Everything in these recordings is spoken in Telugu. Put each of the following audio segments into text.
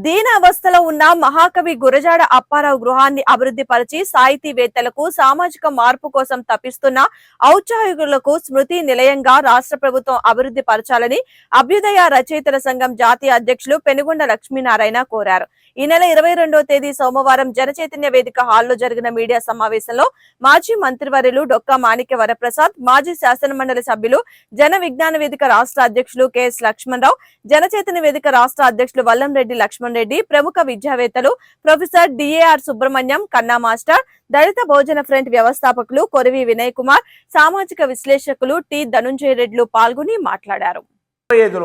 దీనావస్థలో ఉన్న మహాకవి గురజాడ అప్పారావు గృహాన్ని అభివృద్ధి పరిచి సాహితీవేత్తలకు సామాజిక మార్పు కోసం తప్పిస్తున్న ఔత్సాహికులకు స్మృతి నిలయంగా రాష్ట్ర ప్రభుత్వం అభివృద్ధి పరచాలని అభ్యుదయ రచయితల సంఘం జాతీయ అధ్యక్షులు పెనుగొండ లక్ష్మీనారాయణ కోరారు. ఈ నెల ఇరవై రెండవ తేదీ సోమవారం జనచైతన్య వేదిక హాల్లో జరిగిన మీడియా సమావేశంలో మాజీ మంత్రివర్యులు డొక్కా మాణిక్య వరప్రసాద్ మాజీ శాసనమండలి సభ్యులు జన విజ్ఞాన వేదిక రాష్ట్ర అధ్యక్షులు కెఎస్ లక్ష్మణరావు జనచైతన్య వేదిక రాష్ట్ర అధ్యక్షులు వల్లంరెడ్డి లక్ష్మణ్ రెడ్డి ప్రముఖ విద్యావేత్తలు ప్రొఫెసర్ డిఏఆర్ సుబ్రహ్మణ్యం కన్నా మాస్టర్ దళిత భోజన ఫ్రంట్ వ్యవస్థాపకులు కొరివి వినయ్ కుమార్ సామాజిక విశ్లేషకులు టి ధనుంజయ రెడ్డిలు పాల్గొని మాట్లాడారు.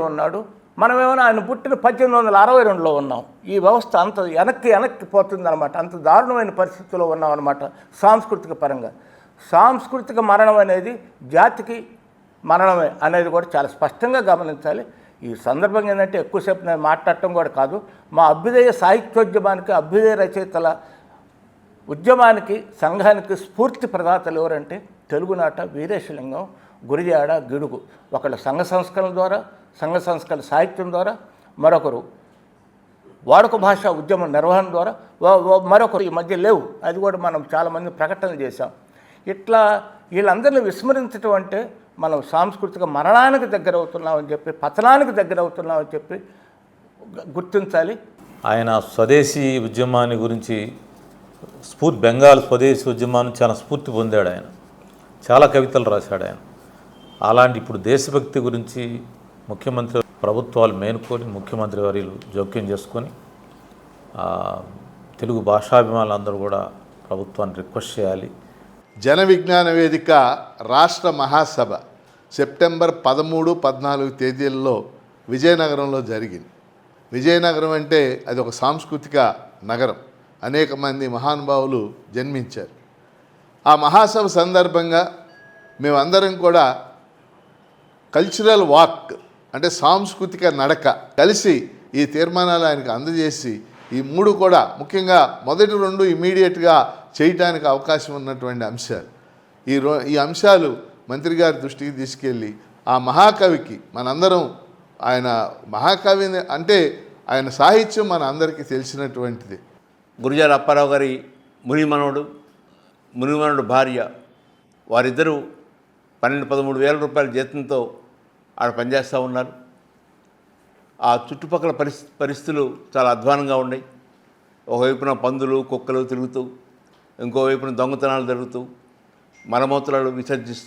ఉన్నాడు? మనమేమైనా ఆయన పుట్టిన పద్దెనిమిది వందల అరవై రెండులో ఉన్నాం. ఈ వ్యవస్థ అంత వెనక్కి వెనక్కి పోతుందన్నమాట. అంత దారుణమైన పరిస్థితిలో ఉన్నాం అనమాట సాంస్కృతిక పరంగా. సాంస్కృతిక మరణం అనేది జాతికి మరణమే అనేది కూడా చాలా స్పష్టంగా గమనించాలి. ఈ సందర్భంగా ఏంటంటే ఎక్కువసేపు నేను మాట్లాడటం కూడా కాదు. మా అభ్యుదయ సాహిత్యోద్యమానికి అభ్యుదయ రచయితల ఉద్యమానికి సంఘానికి స్ఫూర్తి ప్రదాతలు ఎవరంటే తెలుగునాట వీరేశలింగం. గురిజాడ గిడుగు. ఒకళ్ళు సంఘ సంస్కరణ ద్వారా సంఘ సంస్కరణ సాహిత్యం ద్వారా మరొకరు వాడుక భాష ఉద్యమం నిర్వహణ ద్వారా మరొకరు ఈ మధ్య లేవు. అది కూడా మనం చాలామంది ప్రకటనలు చేశాం. ఇట్లా వీళ్ళందరినీ విస్మరించడం అంటే మనం సాంస్కృతిక మరణానికి దగ్గర అవుతున్నామని చెప్పి పతనానికి దగ్గర అవుతున్నామని చెప్పి గుర్తించాలి. ఆయన స్వదేశీ ఉద్యమాన్ని గురించి స్ఫూర్తి బెంగాల్ స్వదేశీ ఉద్యమాన్ని చాలా స్ఫూర్తి పొందాడు ఆయన. చాలా కవితలు రాశాడు ఆయన. అలాంటి ఇప్పుడు దేశభక్తి గురించి ముఖ్యమంత్రి ప్రభుత్వాలు మేనుకొని ముఖ్యమంత్రి వర్యులు జోక్యం చేసుకొని తెలుగు తెలుగు భాషాభిమానులందరూ కూడా ప్రభుత్వాన్ని రిక్వెస్ట్ చేయాలి. జన విజ్ఞాన వేదిక రాష్ట్ర మహాసభ సెప్టెంబర్ పదమూడు పద్నాలుగు తేదీల్లో విజయనగరంలో జరిగింది. విజయనగరం అంటే అది ఒక సాంస్కృతిక నగరం. అనేక మంది మహానుభావులు జన్మించారు. ఆ మహాసభ సందర్భంగా మేమందరం కూడా కల్చరల్ వాక్ అంటే సాంస్కృతిక నడక కలిసి ఈ తీర్మానాలు ఆయనకు అందజేసి ఈ మూడు కూడా ముఖ్యంగా మొదటి రెండు ఇమీడియట్గా చేయటానికి అవకాశం ఉన్నటువంటి అంశాలు. ఈ రో ఈ అంశాలు మంత్రి గారి దృష్టికి తీసుకెళ్ళి ఆ మహాకవికి మనందరం ఆయన మహాకవి అంటే ఆయన సాహిత్యం మన అందరికీ తెలిసినటువంటిది. గురుజాల అప్పారావు గారి మునిమనుడు మునిమనుడు భార్య వారిద్దరూ పన్నెండు పదమూడు వేల రూపాయల జీతంతో ఆడ పనిచేస్తూ ఉన్నారు. ఆ చుట్టుపక్కల పరిస్థి పరిస్థితులు చాలా అధ్వానంగా ఉన్నాయి. ఒకవైపున పందులు కుక్కలు తిరుగుతూ ఇంకోవైపున దొంగతనాలు జరుగుతూ మలమూత్రాలు విసర్జిస్తూ